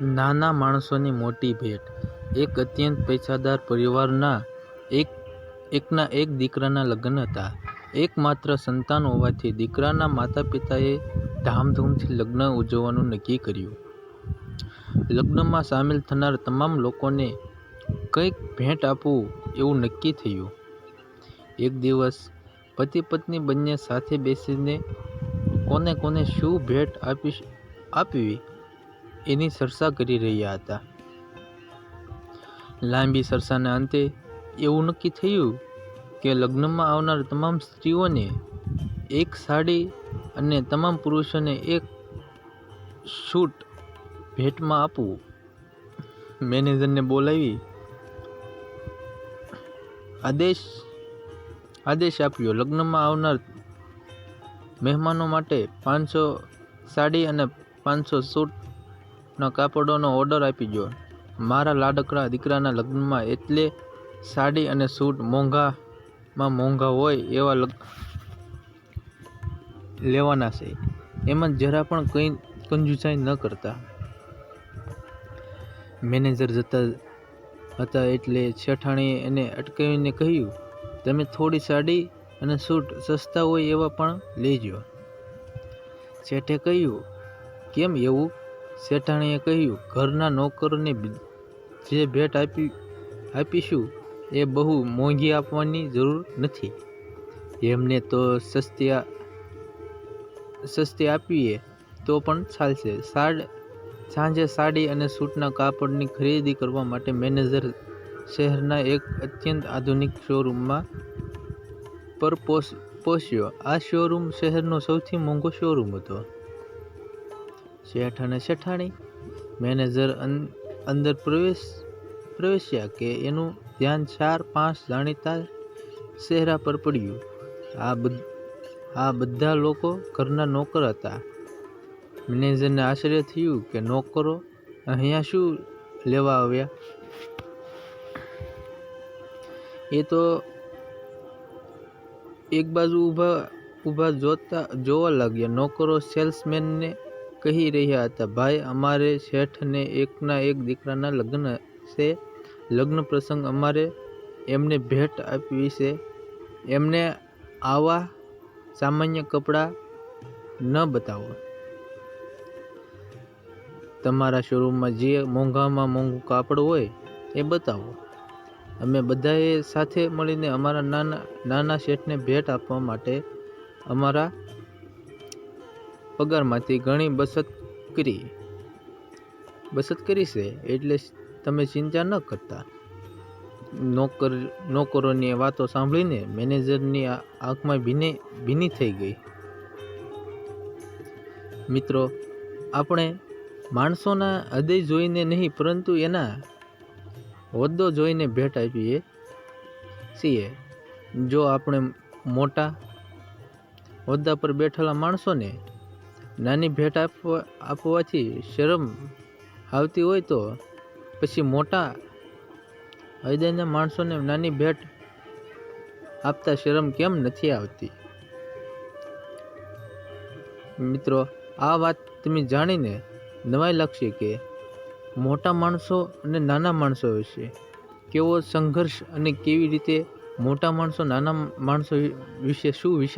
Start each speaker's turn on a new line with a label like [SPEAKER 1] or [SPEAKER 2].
[SPEAKER 1] નાના માણસોની મોટી ભેટ. એક અત્યંત પૈસાદાર પરિવારના એક, એકના એક દીકરાના લગ્ન હતા. એકમાત્ર સંતાન હોવાથી દીકરાના માતા પિતાએ ધામધૂમથી લગ્ન ઉજવવાનું નક્કી કર્યું. લગ્નમાં સામેલ થનાર તમામ લોકોને કંઈક ભેટ આપવું એવું નક્કી થયું. એક દિવસ પતિ પત્ની બંને સાથે બેસીને કોને કોને શું ભેટ આપી, આપવી એની સરસા કરી રહ્યા હતા. લાંબી સરસાના અંતે એવું નક્કી થયું કે લગ્નમાં આવનાર તમામ સ્ત્રીઓને એક સાડી અને તમામ પુરુષોને એક શૂટ ભેટમાં આપવું. મેનેજરને બોલાવી આદેશ આદેશ આપ્યો. લગ્નમાં આવનાર મહેમાનો માટે પાંચસો સાડી અને પાંચસો સૂટના કાપડોનો ઓર્ડર આપી દો મારા લાડકડા દીકરાના લગ્નમાં એટલે સાડી અને સૂટ મોંઘામાં મોંઘા હોય એવા લેવાના છે. એમાં જરા પણ કંઈ કંજુસાઈ ન કરતા. મેનેજર જતા હતા એટલે શેઠાણીએ એને અટકાવીને કહ્યું, તમે થોડી સાડી અને સૂટ સસ્તા હોય એવા પણ લેજો. શેઠે કહ્યું, કેમ એવું? શેઠાણીએ કહ્યું, ઘરના નોકરોને જે ભેટ આપી આપીશું, એ બહુ મોંઘી આપવાની જરૂર નથી. એમને તો સસ્તી સસ્તી આપીએ તો પણ ચાલશે. સાડ સાંજે સાડી અને સૂટના કાપડની ખરીદી કરવા માટે મેનેજર શહેરના એક અત્યંત આધુનિક શોરૂમમાં પર પહોંચ્યો આ શોરૂમ શહેરનો સૌથી મોંઘો શોરૂમ હતો. શેઠ અને શેઠાણી, મેનેજર અંદર પ્રવેશ, પ્રવેશ્યા કે એનું ધ્યાન ચાર પાંચ જાણીતા ચહેરા પર પડ્યું. આ આ બધા લોકો ઘરના નોકર હતા. મેનેજરને આશ્ચર્ય થયું કે નોકરો અહીંયા શું લેવા આવ્યા? એ તો એક બાજુ ઊભા ઊભા જોતા, જોવા લાગ્યા. નોકરો સેલ્સમેનને કહી રહ્યા હતા, ભાઈ, અમારે શેઠને એકના એક દીકરાના લગ્ન છે. લગ્ન પ્રસંગ અમારે એમને ભેટ આપવી છે. એમને આવા સામાન્ય કપડાં ન બતાવો. તમારા શોરૂમમાં જે મોંઘામાં મોંઘું કાપડ હોય, એ બતાવો. અમે બધાએ સાથે મળીને અમારા નાના નાના શેઠને ભેટ આપવા માટે અમારા પગારમાંથી ઘણી બચત કરી. બચત કરી છે એટલે તમે ચિંતા ન કરતા. નોકર, નોકરોની વાતો સાંભળીને મેનેજરની આંખમાં ભીની ભીની થઈ ગઈ. મિત્રો, આપણે માણસોના હૃદય જોઈને નહીં, પરંતુ એના હોદ્દો જોઈને ભેટ આપીએ છીએ. જો આપણે મોટા હોદ્દા પર બેઠેલા માણસોને નાની ભેટ આપવા આપવાથી શરમ આવતી હોય તો પછી મોટા હૃદયના માણસોને નાની ભેટ આપતા શરમ કેમ નથી આવતી? મિત્રો, આ વાત તમે જાણીને નવાઈ લાગશે કે મોટા માણસો અને નાના માણસો વિશે કેવો સંઘર્ષ અને કેવી રીતે મોટા માણસો, નાના માણસો વિશે શું વિશે